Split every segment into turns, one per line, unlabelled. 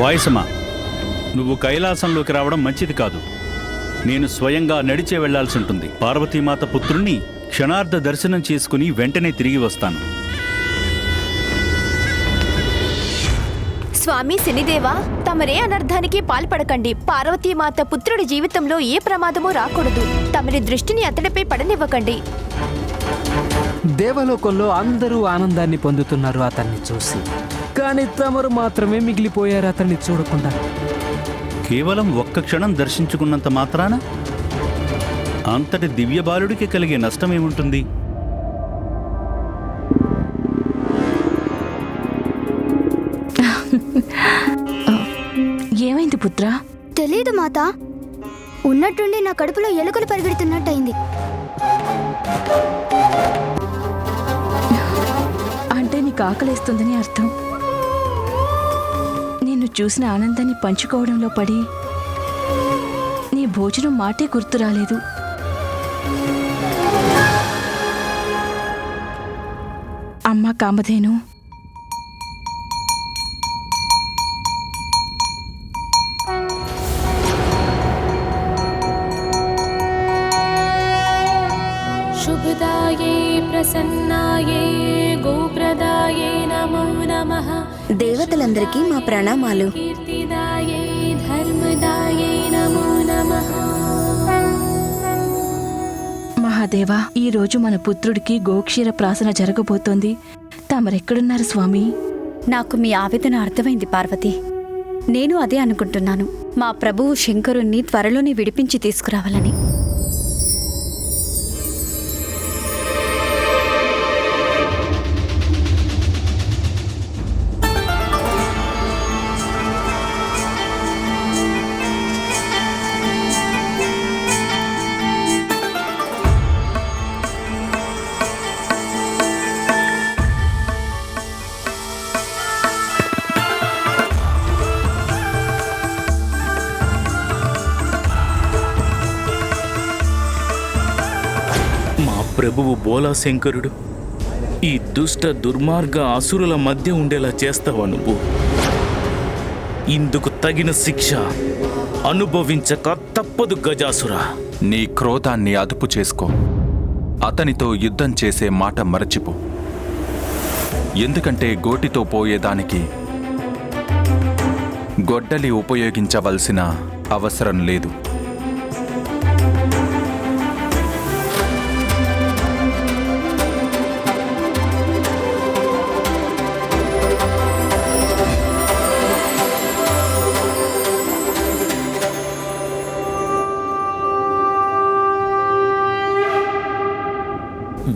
వాయసమా? నువ్వు కైలాసంలోకి రావడం మంచిది కాదు. నేను స్వయంగా నడిచే వెళ్ళాల్సి ఉంటుంది. పార్వతీమాత పుత్రుణ్ణి క్షణార్థ దర్శనం చేసుకుని వెంటనే తిరిగి వస్తాను.
స్వామి శనిదేవా తమరే అనర్థానికి పాల్పడకండి. పార్వతీమాత పుత్రుడి జీవితంలో ఏ ప్రమాదమూ రాకూడదు. తమరి దృష్టిని అతడిపై పడనివ్వకండి.
దేవలోకంలో అందరూ ఆనందాన్ని పొందుతున్నారు అతన్ని చూసి. కానీ తమరు మాత్రమే మిగిలిపోయారు అతన్ని చూడకుండా.
కేవలం ఒక్క క్షణం దర్శించుకున్నంత మాత్రాన? అంతటి దివ్య బాలుడికి కలిగే నష్టమేముంటుంది?
ఏమైంది పుత్రా?
తెలీదు మాత. ఉన్నట్టుండి నా కడుపులో ఎలుకలు పరిగెడుతున్నట్టయింది.
నీకు ఆకలేస్తుందని అర్థం. నిన్ను చూసిన ఆనందాన్ని పంచుకోవడంలో పడి నీ భోజనం మాటే గుర్తు రాలేదు. అమ్మ కామధేను
దేవతలందరికీ మా ప్రణామాలు.
మహాదేవా ఈ రోజు మన పుత్రుడికి గోక్షీర ప్రాసన జరగబోతోంది. తమరెక్కడున్నారు స్వామి?
నాకు మీ ఆవేదన అర్థమైంది పార్వతి. నేను అదే అనుకుంటున్నాను. మా ప్రభువు శంకరుణ్ణి త్వరలోనే విడిపించి తీసుకురావాలని.
ప్రభువు బోలాశంకరుడు ఈ దుష్ట దుర్మార్గ అసురుల మధ్య ఉండేలా చేస్తావా నువ్వు? ఇందుకు తగిన శిక్ష అనుభవించక తప్పదు గజాసురా.
నీ క్రోధాన్ని అదుపు చేసుకో. అతనితో యుద్ధం చేసే మాట మరచిపో. ఎందుకంటే గోటితో పోయేదానికి గొడ్డలి ఉపయోగించవలసిన అవసరం లేదు.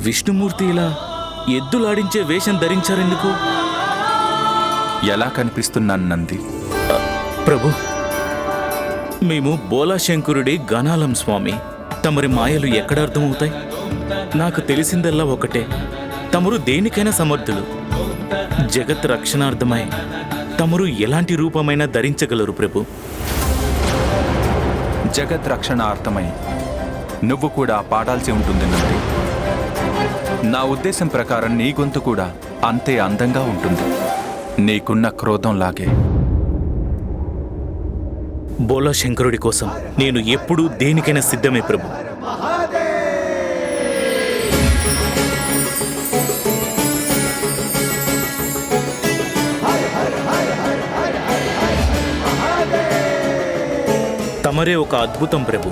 విష్ణుమూర్తి ఇలా ఎద్దులాడించే వేషం ధరించారెందుకు?
ఎలా కనిపిస్తున్నాను నంది?
ప్రభు మేము బోలాశంకరుడి గణాలం స్వామి. తమరి మాయలు ఎక్కడ అర్థమవుతాయి? నాకు తెలిసిందల్లా ఒకటే. తమరు దేనికైనా సమర్థులు. జగత్ రక్షణార్థమై తమరు ఎలాంటి రూపమైనా ధరించగలరు ప్రభు.
జగత్ రక్షణార్థమై నువ్వు కూడా పాడాల్సి ఉంటుంది నంది? నా ఉద్దేశం ప్రకారం నీ గొంతు కూడా అంతే అందంగా ఉంటుంది. నీకున్న క్రోధంలాగే
బోలాశంకరుడి కోసం నేను ఎప్పుడూ దేనికైనా సిద్ధమే ప్రభు. తమరే ఒక అద్భుతం ప్రభు.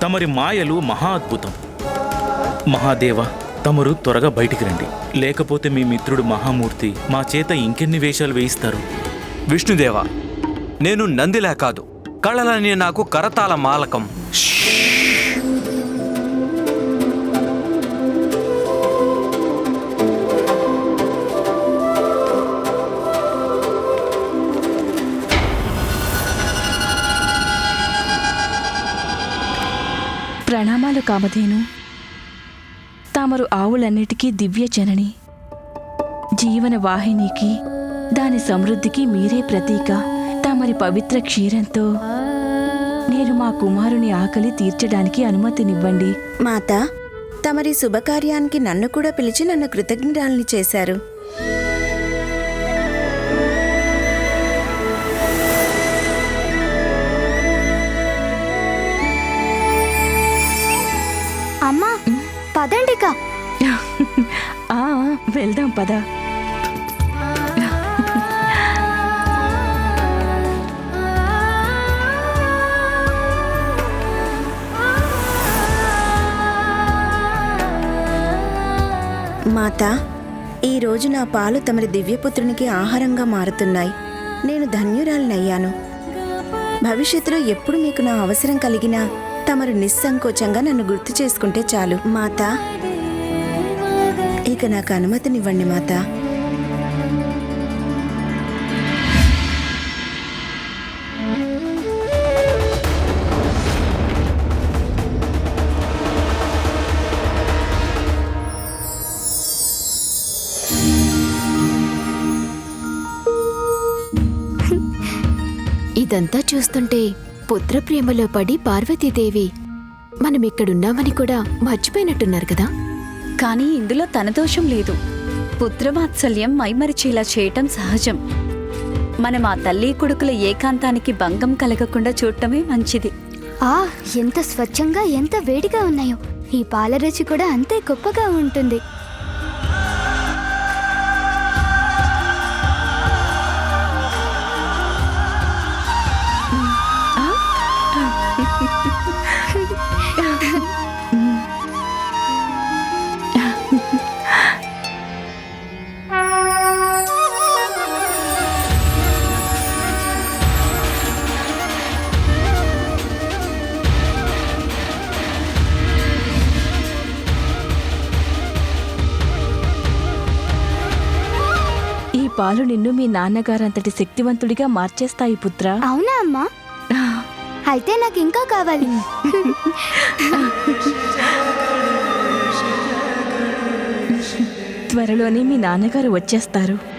తమరి మాయలు మహా అద్భుతం. మహాదేవ తమరు త్వరగా బయటికి రండి. లేకపోతే మీ మిత్రుడు మహామూర్తి మా చేత ఇంకెన్ని వేషాలు వేయిస్తారు?
విష్ణుదేవ నేను నందిలా కాదు. కళలని నాకు కరతాల మాలకం.
ప్రణామాలు కామధేను. తామరు ఆవులన్నిటికీ దివ్య జనని జీవన వాహినికి దాని సమృద్ధికి మీరే ప్రతీక. తమరి పవిత్ర క్షీరంతో నేను మా కుమారుని ఆకలి తీర్చడానికి అనుమతినివ్వండి.
మాత తమరి శుభకార్యానికి నన్ను కూడా పిలిచి నన్ను కృతజ్ఞరాల్ని చేశారు.
వెళ్దాం పదా.
మాత ఈ రోజు నా పాలు తమరి దివ్యపుత్రునికి ఆహారంగా మారుతున్నాయి. నేను ధన్యురాలనయ్యాను. భవిష్యత్తులో ఎప్పుడు మీకు నా అవసరం కలిగినా తమరు నిస్సంకోచంగా నన్ను గుర్తు చేసుకుంటే చాలు. మాత ఇక నాకు అనుమతినివ్వండి మాత.
ఇదంతా చూస్తుంటే పుత్ర ప్రేమలో పడి పార్వతీదేవి మనం ఇక్కడున్నామని కూడా మర్చిపోయినట్టున్నారు కదా?
కానీ ఇందులో తన దోషం లేదు. పుత్రవాత్సల్యం మైమరిచేలా చేయటం సహజం. మనం ఆ తల్లి కొడుకుల ఏకాంతానికి భంగం కలగకుండా చూడటమే మంచిది.
ఆ ఎంత స్వచ్ఛంగా ఎంత వేడిగా ఉన్నాయో. ఈ పాల రుచి కూడా అంతే గొప్పగా ఉంటుంది.
పాలు నిన్ను మీ నాన్నగారంతటి శక్తివంతుడిగా మార్చేస్తాయి పుత్ర.
అవునా అమ్మా? అయితే నాకు ఇంకా కావాలి.
త్వరలోనే మీ నాన్నగారు వచ్చేస్తారు.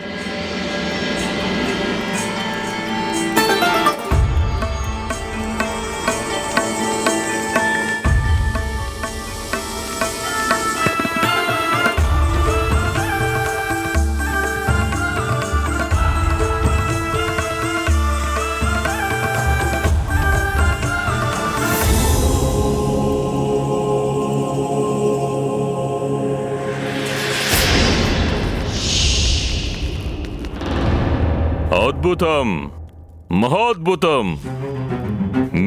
మహోద్భుతం.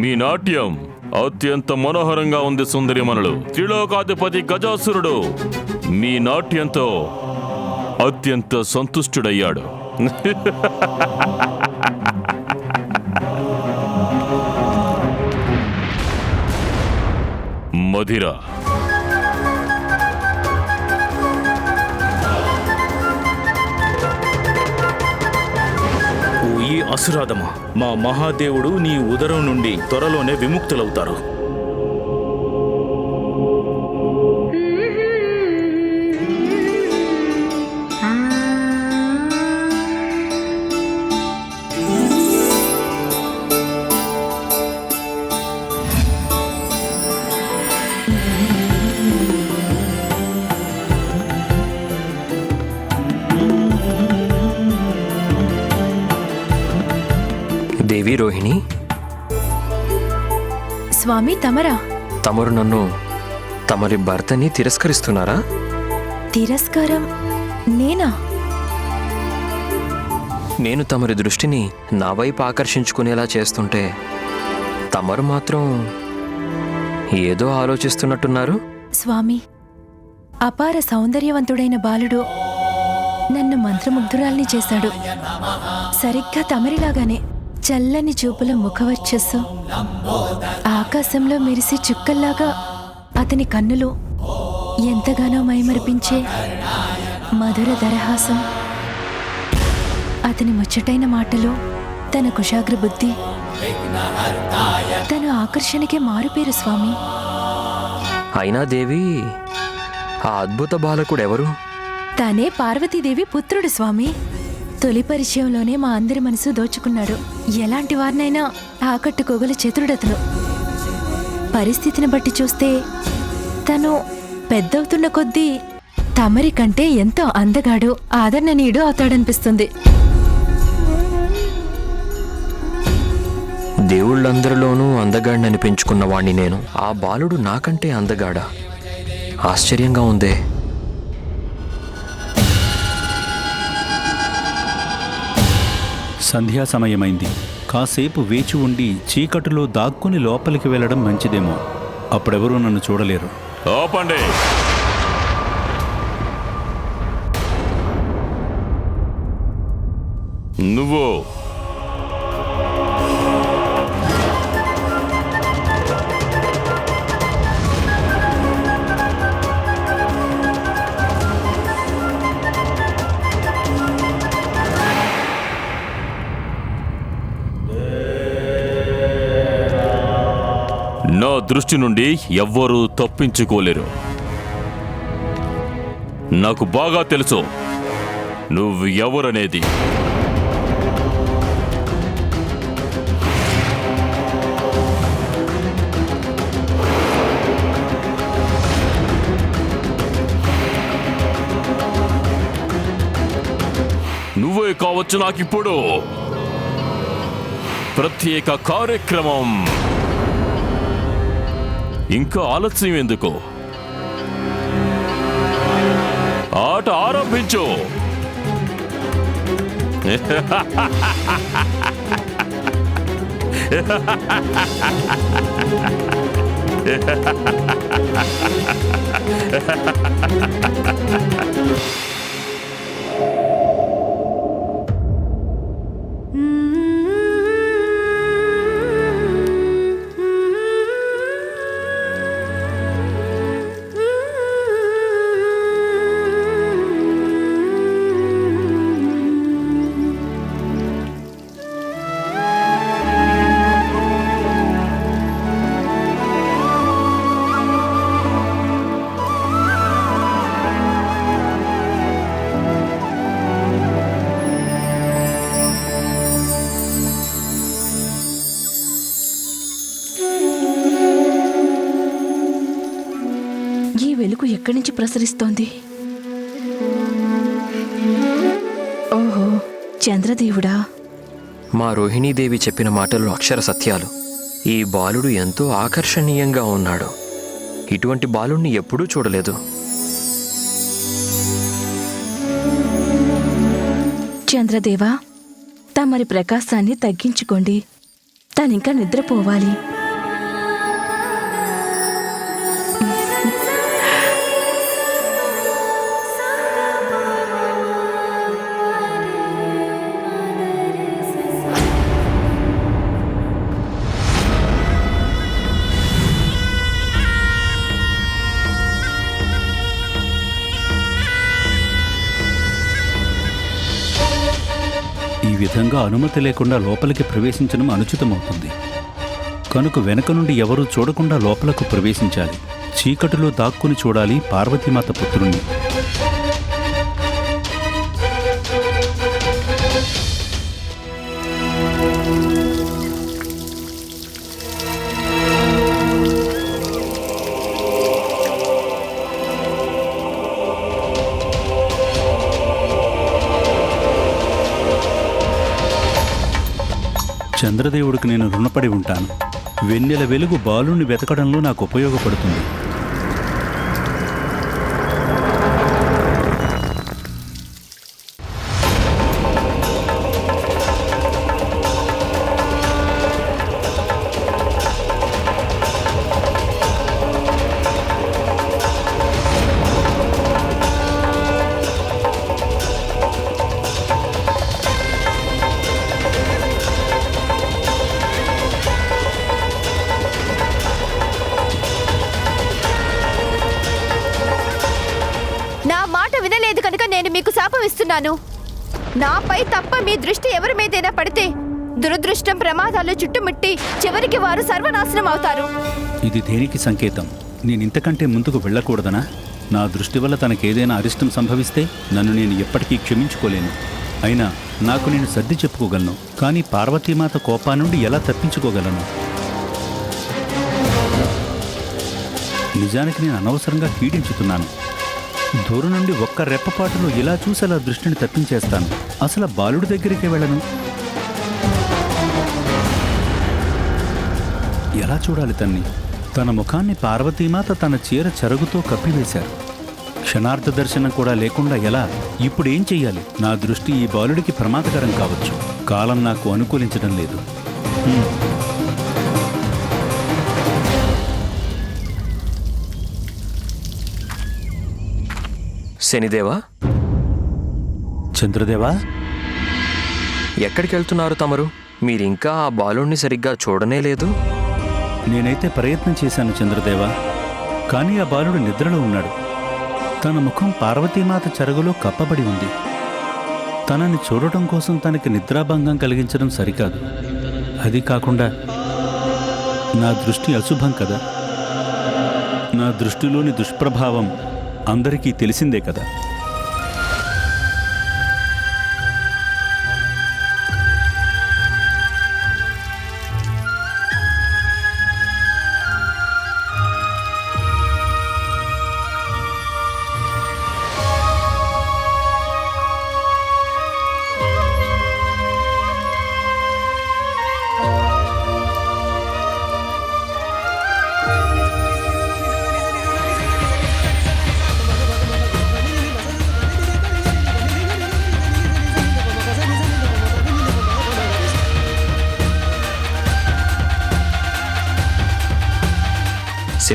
మీ నాట్యం అత్యంత మనోహరంగా ఉంది సుందరిమణులు త్రిలోకాధిపతి గజాసురుడు మీ నాట్యంతో అత్యంత సంతుష్టుడయ్యాడు. మధిర
అసురాధమా మా మహాదేవుడు నీ ఉదరం నుండి త్వరలోనే విముక్తులవుతారు.
దేవి రోహిణి
స్వామి తమరా?
తమరు నన్ను తమరి భర్తని తిరస్కరిస్తున్నారా?
తిరస్కారం నేనా?
నేను తమరి దృష్టిని నా వైపు ఆకర్షించుకునేలా చేస్తుంటే తమరు మాత్రం ఏదో ఆలోచిస్తున్నట్టున్నారు.
స్వామి అపార సౌందర్యవంతుడైన బాలుడు నన్ను మంత్రముగ్ధురాల్ని చేశాడు. సరిగ్గా తమరిలాగానే చల్లని చూపుల ముఖవర్చస్సు. ఆకాశంలో మెరిసే చుక్కల్లాగా అతని కన్నులు ఎంతగానో మైమరిపించే మధుర దరహాసం. అతని ముచ్చటైన మాటలు తన కుశాగ్ర బుద్ధి తన ఆకర్షణకే మారుపేరు స్వామి.
అయినా దేవి ఆ అద్భుత బాలకుడెవరు?
తానే పార్వతీదేవి పుత్రుడు స్వామి. తొలి పరిచయంలోనే మా అందరి మనసు దోచుకున్నాడు. ఎలాంటి వారినైనా ఆకట్టుకోగల చతురుడతను. పరిస్థితిని బట్టి చూస్తే తను పెద్దవుతున్న కొద్దీ తమరి కంటే ఎంతో అందగాడు ఆదరణనీయుడు అవుతాడనిపిస్తుంది.
దేవుళ్ళందరిలోనూ అందగాడిని అనిపించుకున్న వాణ్ణి నేను. ఆ బాలుడు నాకంటే అందగాడా? ఆశ్చర్యంగా ఉందే.
సంధ్యా సమయమైంది. కాసేపు వేచి ఉండి చీకటిలో దాక్కుని లోపలికి వెళ్ళడం మంచిదేమో. అప్పుడెవరూ నన్ను చూడలేరు.
లోపండి. నువ్వు దృష్టి నుండి ఎవ్వరూ తప్పించుకోలేరు. నాకు బాగా తెలుసు నువ్వు ఎవరనేది. నువ్వే కావచ్చు నాకిప్పుడు. ప్రత్యేక కార్యక్రమం. ఇంకా ఆలస్యం ఎందుకు? ఆట ఆరంభించు.
Ha ప్రసరిస్తోంది. ఓహో చంద్రదేవుడా.
మా రోహిణీదేవి చెప్పిన మాటలు అక్షర సత్యాలు. ఈ బాలుడు ఎంతో ఆకర్షణీయంగా ఉన్నాడు. ఇటువంటి బాలుణ్ణి ఎప్పుడూ చూడలేదు.
చంద్రదేవా తమరి ప్రకాశాన్ని తగ్గించుకోండి. తనింకా నిద్రపోవాలి.
ఈ విధంగా అనుమతి లేకుండా లోపలికి ప్రవేశించడం అనుచితమవుతుంది. కనుక వెనక నుండి ఎవరూ చూడకుండా లోపలకు ప్రవేశించాలి. చీకటిలో దాక్కుని చూడాలి పార్వతీమాత పుత్రుణ్ణి. చంద్రదేవుడికి నేను రుణపడి ఉంటాను. వెన్నెల వెలుగు బాలుణ్ణి వెతకడంలో నాకు ఉపయోగపడుతుంది.
చేస్తున్నాను నాపై తప్ప మీ దృష్టి ఎవరి మీదైనా పడితే దురదృష్టం ప్రమాదాలు చుట్టుముట్టి చివరికి వారు సర్వనాశనం అవుతారు.
ఇది దేనికి సంకేతం? నేను ఇంతకంటే ముందుకు వెళ్ళకూడదనా? నా దృష్టి వల్ల తనకేదైనా అరిష్టం సంభవిస్తే నన్ను నేను ఎప్పటికీ క్షమించుకోలేను. అయినా నాకు నేను సర్ది చెప్పుకోగలను కానీ పార్వతీమాత కోపా నుండి ఎలా తప్పించుకోగలను? నిజానికి నేను అనవసరంగా పీడించుతున్నాను. దూరం నుండి ఒక్క రెప్పపాటులో ఇలా చూసి అలా దృష్టిని తప్పించేస్తాను. అసలు బాలుడి దగ్గరికి వెళ్ళను. ఎలా చూడాలి తన్ని? తన ముఖాన్ని పార్వతీమాత తన చీర చెరుగుతో కప్పివేశారు. క్షణార్థ దర్శనం కూడా లేకుండా ఎలా? ఇప్పుడు ఏం చెయ్యాలి? నా దృష్టి ఈ బాలుడికి ప్రమాదకరం కావచ్చు. కాలం నాకు అనుకూలించడం లేదు.
శనిదేవా?
చంద్రదేవా?
ఎక్కడికి వెళ్తున్నారు తమరు? మీరింకా ఆ బాలుణ్ణి సరిగ్గా చూడనే లేదు?
నేనైతే ప్రయత్నం చేశాను చంద్రదేవా కానీ ఆ బాలుడు నిద్రలో ఉన్నాడు. తన ముఖం పార్వతీమాత చెరగులో కప్పబడి ఉంది. తనని చూడటం కోసం తనకి నిద్రాభంగం కలిగించడం సరికాదు. అది కాకుండా నా దృష్టి అశుభం కదా. నా దృష్టిలోని దుష్ప్రభావం అందరికీ తెలిసిందే కదా?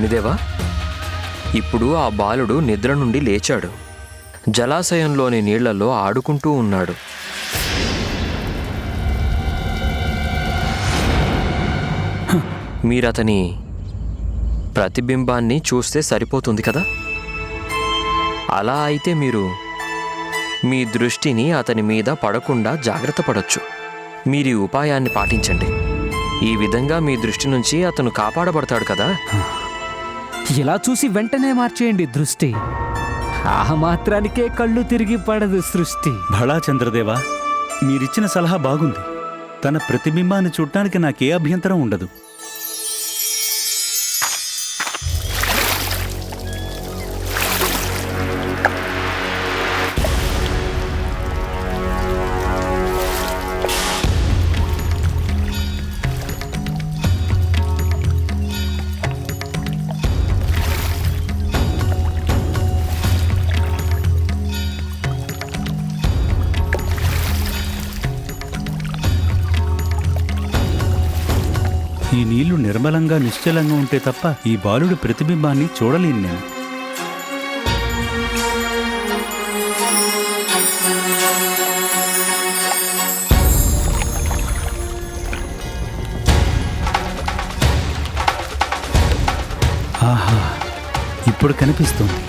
శనిదేవా ఇప్పుడు ఆ బాలుడు నిద్ర నుండి లేచాడు. జలాశయంలోని నీళ్ళలో ఆడుకుంటూ ఉన్నాడు. మీరతని ప్రతిబింబాన్ని చూస్తే సరిపోతుంది కదా? అలా అయితే మీరు మీ దృష్టిని అతని మీద పడకుండా జాగ్రత్త పడొచ్చు. మీరు ఈ ఉపాయాన్ని పాటించండి. ఈ విధంగా మీ దృష్టి నుంచి అతను కాపాడబడతాడు కదా?
ఇలా చూసి వెంటనే మార్చేయండి దృష్టి. ఆ మాత్రానికే కళ్ళు తిరిగి పడదు సృష్టి.
భళా చంద్రదేవా మీరిచ్చిన సలహా బాగుంది. తన ప్రతిబింబాన్ని చూడటానికి నాకే అభ్యంతరం ఉండదు. నీళ్ళు నిర్మలంగా నిశ్చలంగా ఉంటే తప్ప ఈ బాలుడి ప్రతిబింబాన్ని చూడలేను నేను. ఆహా ఇప్పుడు కనిపిస్తుంది.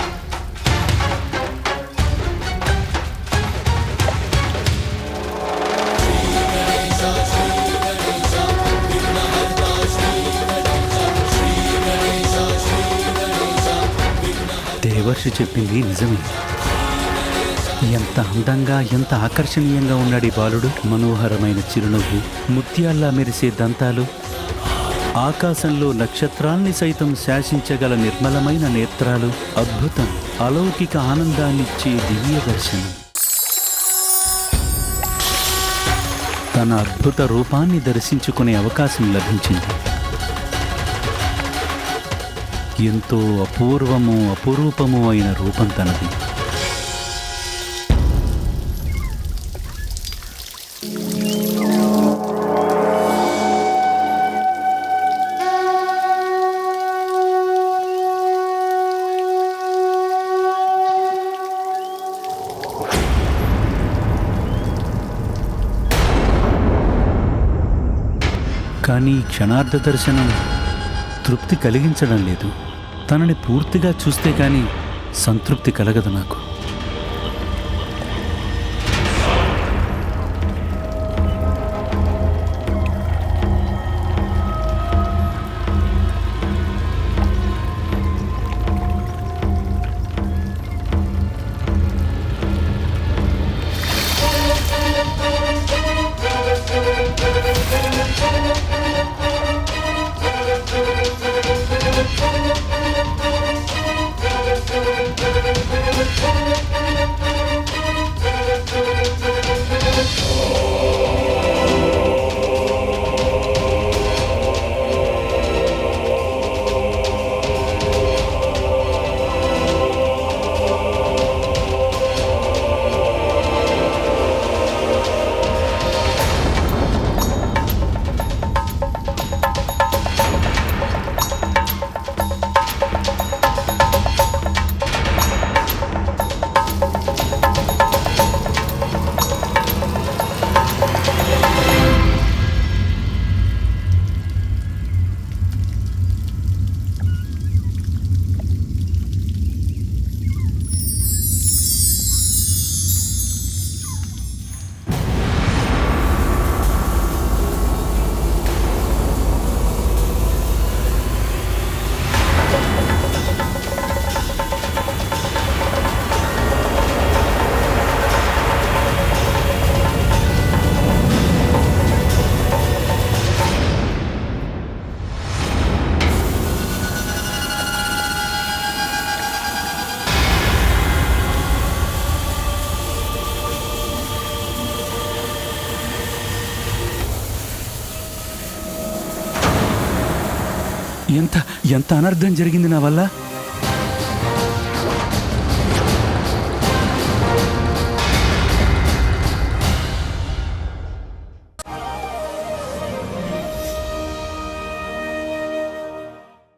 దేవర్షి చెప్పింది నిజమే. ఎంత అందంగా ఎంత ఆకర్షణీయంగా ఉన్నాడు ఈ బాలుడు మనోహరమైన చిరునవ్వు ముత్యాల్లా మెరిసే దంతాలు ఆకాశంలో నక్షత్రాల్ని సైతం శాసించగల నిర్మలమైన నేత్రాలు అద్భుతం అలౌకిక ఆనందాన్నిచ్చే దివ్య దర్శనం. తన అద్భుత రూపాన్ని దర్శించుకునే అవకాశం లభించింది. ఎంతో అపూర్వము అపురూపము అయిన రూపం తనది. కానీ క్షణార్థ దర్శనం తృప్తి కలిగించడం లేదు. తనని పూర్తిగా చూస్తే కానీ సంతృప్తి కలగదు నాకు. ఎంత అనర్థం జరిగింది నా వల్ల?